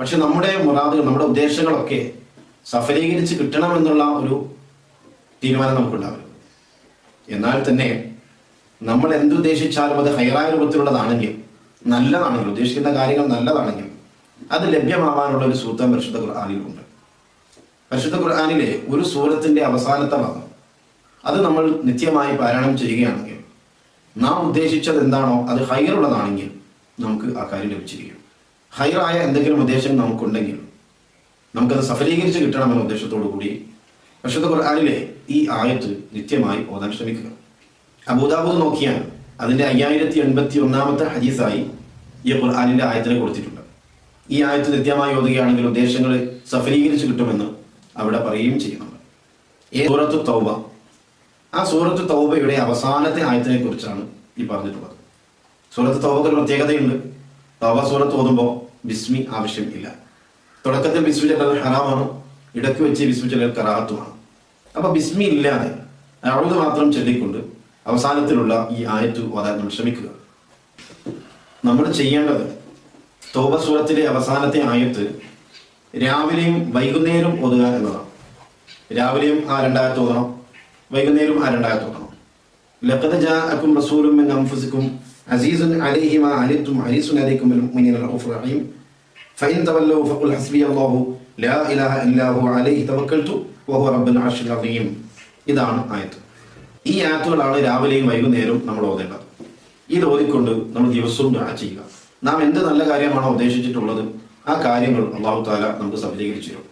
പക്ഷെ നമ്മുടെ മുറാദുകൾ നമ്മുടെ ഉദ്ദേശങ്ങളൊക്കെ സഫലീകരിച്ച് കിട്ടണം എന്നുള്ള ഒരു തീരുമാനം നമുക്കുണ്ടാവരുത് എന്നാൽ തന്നെ നമ്മൾ എന്തുദ്ദേശിച്ചാലും അത് ഹൈറായ രൂപത്തിലുള്ളതാണെങ്കിൽ നല്ലതാണെങ്കിൽ ഉദ്ദേശിക്കുന്ന കാര്യങ്ങൾ നല്ലതാണെങ്കിൽ അത് ലഭ്യമാവാനുള്ള ഒരു സൂത്രം പരിശുദ്ധ ഖുർആാനിലുണ്ട്. പരിശുദ്ധ ഖുർആാനിലെ ഒരു സൂറത്തിന്റെ അവസാനത്തെ ഭാഗം അത് നമ്മൾ നിത്യമായി പാരായണം ചെയ്യുകയാണെങ്കിൽ നാം ഉദ്ദേശിച്ചത് എന്താണോ അത് ഹൈറുള്ളതാണെങ്കിൽ നമുക്ക് ആ കാര്യം ലഭിച്ചിരിക്കും. ഹൈറായ എന്തെങ്കിലും ഉദ്ദേശം നമുക്കുണ്ടെങ്കിൽ നമുക്കത് സഫലീകരിച്ച് കിട്ടണമെന്ന ഉദ്ദേശത്തോടു കൂടി വിശുദ്ധ ഖുർആാനിലെ ഈ ആയത്ത് നിത്യമായി ഓതാൻ ശ്രമിക്കുക. അബൂദാബൂദ് നോക്കിയാൽ അതിന്റെ അയ്യായിരത്തി എൺപത്തി ഒന്നാമത്തെ ഹദീസായി ഈ ഖുർആാനിന്റെ ആയത്തിനെ കൊടുത്തിട്ടുണ്ട്. ഈ ആയത്ത് നിത്യമായി ഓതുകയാണെങ്കിൽ ഉദ്ദേശങ്ങൾ സഫലീകരിച്ച് കിട്ടുമെന്ന് അവിടെ പറയുകയും ചെയ്യുന്നുണ്ട്. ഏ സൂറത്ത് തൗബ? ആ സൂറത്ത് തൗബയുടെ അവസാനത്തെ ആയത്തിനെ കുറിച്ചാണ് ഈ പറഞ്ഞിട്ടുള്ളത്. സൂറത്ത് തൗബക്ക് ഒരു പ്രത്യേകതയുണ്ട്. തൗബ സൂറത്ത് ഓതുമ്പോൾ ബിസ്മി ആവശ്യമില്ല തുടക്കത്തിൽ ബിസ്മി ചെല്ലൽ ഹറാമാണ്. ഇടയ്ക്ക് വെച്ച് ബിസ്മി ചെല്ലൽ കറാത്തുമാണ്. അപ്പൊ ബിസ്മി ഇല്ലാതെ അഴുത് മാത്രം ചൊല്ലിക്കൊണ്ട് അവസാനത്തിലുള്ള ഈ ആയത്തു ഓതാൻ നമ്മൾ ശ്രമിക്കുക. നമ്മൾ ചെയ്യേണ്ടത് തോബ സൂറത്തിലെ അവസാനത്തെ ആയത്ത് രാവിലെയും വൈകുന്നേരം ഓതുക എന്നതാണ്. രാവിലെയും ആ രണ്ടായത്ത് ഓതണം. വൈകുന്നേരം ആ രണ്ടായത്ത് ഓതണം. ജാ അക്കും റസൂലും മിൻ അലൈഹി മാ അനിത്തും ഹരീസുൻ അലൈക്കും ബിൽ മുഅ്മിനീന റഊഫുർ റഹീം. ഫഇൻ തവല്ലൂ ഫഖുൽ ഹസ്ബിയ അല്ലാഹു ലാ ഇലാഹ ഇല്ലാ ഹുവ അലൈഹി തവക്കൽതു വഹുവ റബ്ബുൽ അർശിൽ അദീം ഇതാണ് ആയത്ത്. ഈ ആയത്തുകളാണ് രാവിലെയും വൈകുന്നേരവും നമ്മൾ ഓതേണ്ടത്. ഇത് ഓതിക്കൊണ്ട് നമ്മൾ ദിവസവും ദുആ ചെയ്യുക. നാം എന്ത് നല്ല കാര്യമാണോ ഉദ്ദേശിച്ചിട്ടുള്ളത് ആ കാര്യങ്ങൾ അള്ളാഹു താല നമുക്ക് സഫലീകരിച്ചു തരും.